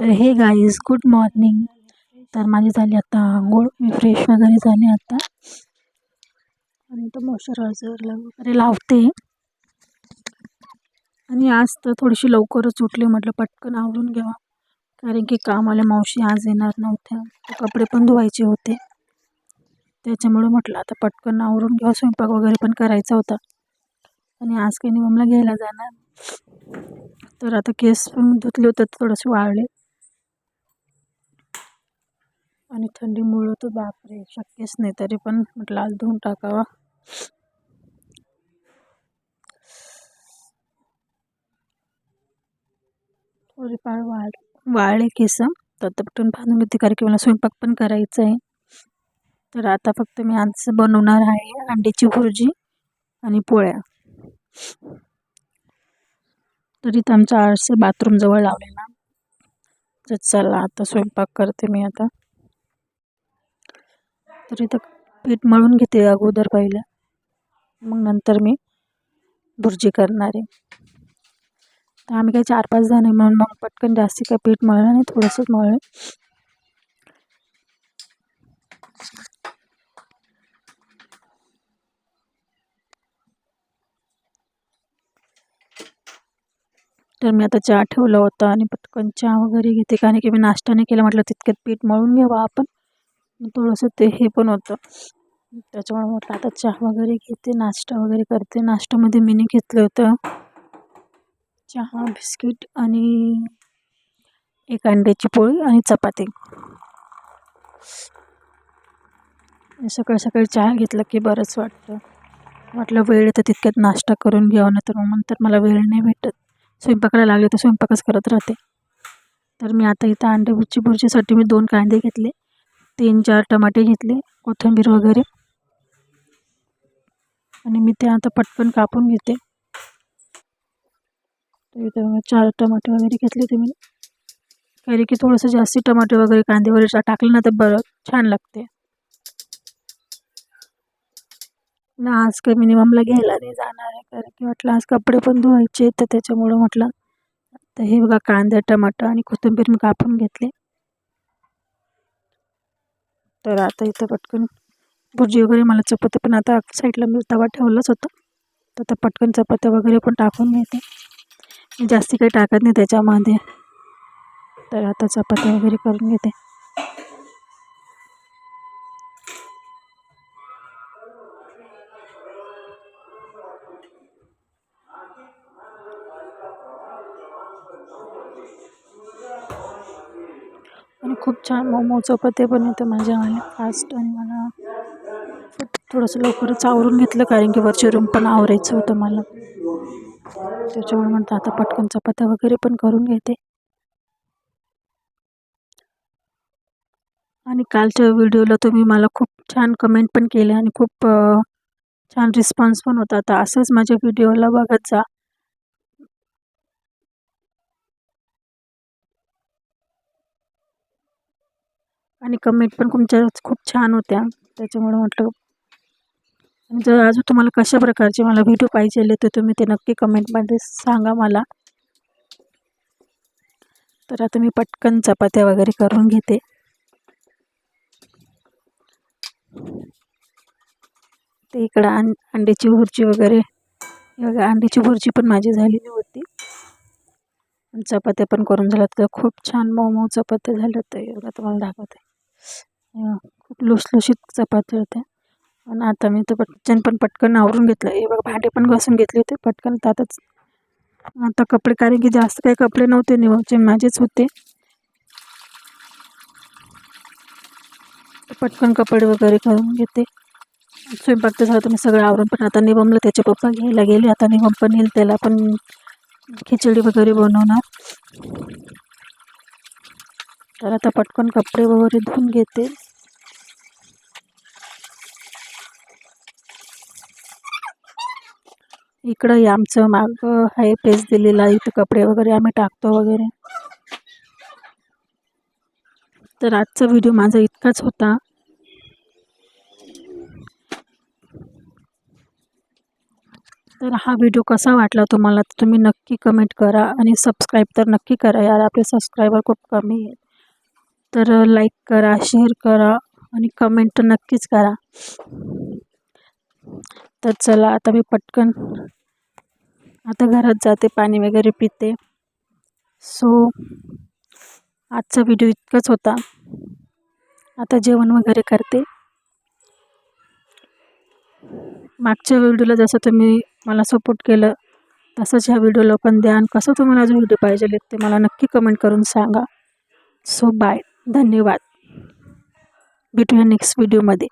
तर हे guys good morning तर माझी झाली आता आंघोळ मी फ्रेश वगैरे झाले आता. आणि तो मॉइश्चरायझर वगैरे लावते. आणि आज तर थोडीशी लवकरच उठली म्हटलं पटकन आवरून घ्यावा. कारण की कामाला मावशी आज येणार नव्हत्या. कपडे पण धुवायचे होते. त्याच्यामुळे म्हटलं आता पटकन आवरून घ्यावा. स्वयंपाक वगैरे पण करायचा होता. आणि आज काही निवमला घ्यायला जाणार. तर आता केस पण धुतले होते थोडेसे वाळले. आणि थंडीमुळं तर बापरे शक्यच नाही. तरी पण म्हटलं आज धुवून टाकावा. थोडीफार वाळ वाळले केस. तर आता बांधून घेते कारण की मला स्वयंपाक पण करायचा आहे. तर आता फक्त मी आज बनवणार आहे अंड्याची भुर्जी आणि पोळ्या. तर इथं आमच्या आरसे बाथरूमजवळ लावलेला. तर चला आता स्वयंपाक करते मी आता. तर इथं पीठ मळून घेते अगोदर पहिलं. मग नंतर मी भुर्जी करणार आहे. तर आम्ही काही चार पाच जण आहे म्हणून मग पटकन जास्ती काय पीठ मळलं नाही थोडंसंच मळलं. तर मी आता चहा ठेवला होता आणि पटकन चहा वगैरे घेते. कारण की मी नाश्ता नाही केला म्हटलं तितक्यात पीठ मळून घ्यावा आपण. थोडंसं ते हे पण होतं. त्याच्यामुळे म्हटलं आता चहा वगैरे घेते नाश्ता वगैरे करते. नाश्त्यामध्ये मी घेतलं होतं चहा बिस्किट आणि एक अंड्याची पोळी आणि चपाती. सकाळी सकाळी चहा घेतला की बरंच वाटतं. म्हटलं वेळ तर तितक्यात नाश्ता करून घ्यावं नाही तर मग नंतर मला वेळ नाही भेटत. स्वयंपाकाला लागले तर स्वयंपाकच करत राहते. तर मी आता इथं अंडे भुर्जी भुर्जीसाठी मी दोन कांदे घेतले. तीन चार टमाटे घेतले कोथिंबीर वगैरे. आणि मी ते आता पटकन कापून घेते. तर चार टमाटे वगैरे घेतले ते मी कारण की थोडंसं जास्ती टमाटे वगैरे कांदे वगैरे टाकले ना तर बरं छान लागते. ना आज काही मिनिममला घ्यायला नाही जाणार आहे. कारण की म्हटलं आज कपडे पण धुवायचे तर त्याच्यामुळं म्हटलं तर हे बघा कांदा टमाटर आणि कोथिंबीर मी कापून घेतले. तर आता इथं पटकन भुर्जी वगैरे मला चपाती पण आता साईडला मी तवा ठेवलाच होता. तर आता पटकन चपात्या वगैरे पण टाकून घेते. मी जास्ती काही टाकत नाही त्याच्यामध्ये. तर आता चपात्या वगैरे करून घेते. आणि खूप छान मोमो चपात्या पण येतं माझ्यावाले फास्ट आणि मला थोडंसं लवकरच आवरून घेतलं कारण की वरचे रूम पण आवरायचं होतं मला. त्याच्यामुळे म्हणतं आता पटकन चपात्या वगैरे पण करून घेते. आणि कालच्या व्हिडिओला तुम्ही मला खूप छान कमेंट पण केले आणि खूप छान रिस्पॉन्स पण होता. तर असंच माझ्या व्हिडिओला बघत जा. आणि कमेंट पण तुमच्या खूप छान होत्या. त्याच्यामुळं म्हटलं आणि जर अजून तुम्हाला कशा प्रकारचे मला व्हिडिओ पाहिजे तर तुम्ही ते नक्की कमेंटमध्ये सांगा मला. तर आता मी पटकन चपात्या वगैरे करून घेते. ते इकडं अं अंड्याची भुर्जी वगैरे. बघा अंड्याची भुर्जी पण माझी झालेली होती. चपात्या पण करून झाल्यात. तर खूप छान मऊ चपात्या झाल्या तर एवढं तुम्हाला दाखवते. खूप लुसलुशीत चपाती होत्या. आणि आता मी तर पटकन पण पटकन आवरून घेतलं. हे बघा भांडे पण घासून घेतले होते. पटकन तातच आता कपडे कारण की जास्त काही कपडे नव्हते निवडचे माझेच होते. पटकन कपडे वगैरे करून घेते. स्वयंपाक तर झाला मी सगळं आवरून पण आता निवमला. त्याचे पप्पा घ्यायला गेले. आता निवम पण येईल त्याला पण खिचडी वगैरे बनवणार. तर आता पटकन कपडे वगैरे धुवून घेते. इकडं आमचं माग आहे पेज दिलेला इथं कपडे वगैरे आम्ही टाकतो वगैरे. तर आजचा व्हिडिओ माझा इतकाच होता. तर हा व्हिडिओ कसा वाटला तुम्हाला तुम्ही नक्की कमेंट करा आणि सबस्क्राईब तर नक्की करा यार आपले सबस्क्रायबर खूप कमी आहेत. तर लाईक करा शेअर करा आणि कमेंट तर नक्कीच करा. तर चला आता मी पटकन आता घरात जाते पाणी वगैरे पिते. सो आजचा व्हिडिओ इतकंच होता. आता जेवण वगैरे करते. मागच्या व्हिडिओला जसं तुम्ही मला सपोर्ट केलं तसंच ह्या व्हिडिओला पण द्या. आणि कसं तुम्हाला अजून व्हिडिओ पाहिजे ते मला नक्की कमेंट करून सांगा. सो बाय धन्यवाद. भेटूया नेक्स्ट व्हिडिओमध्ये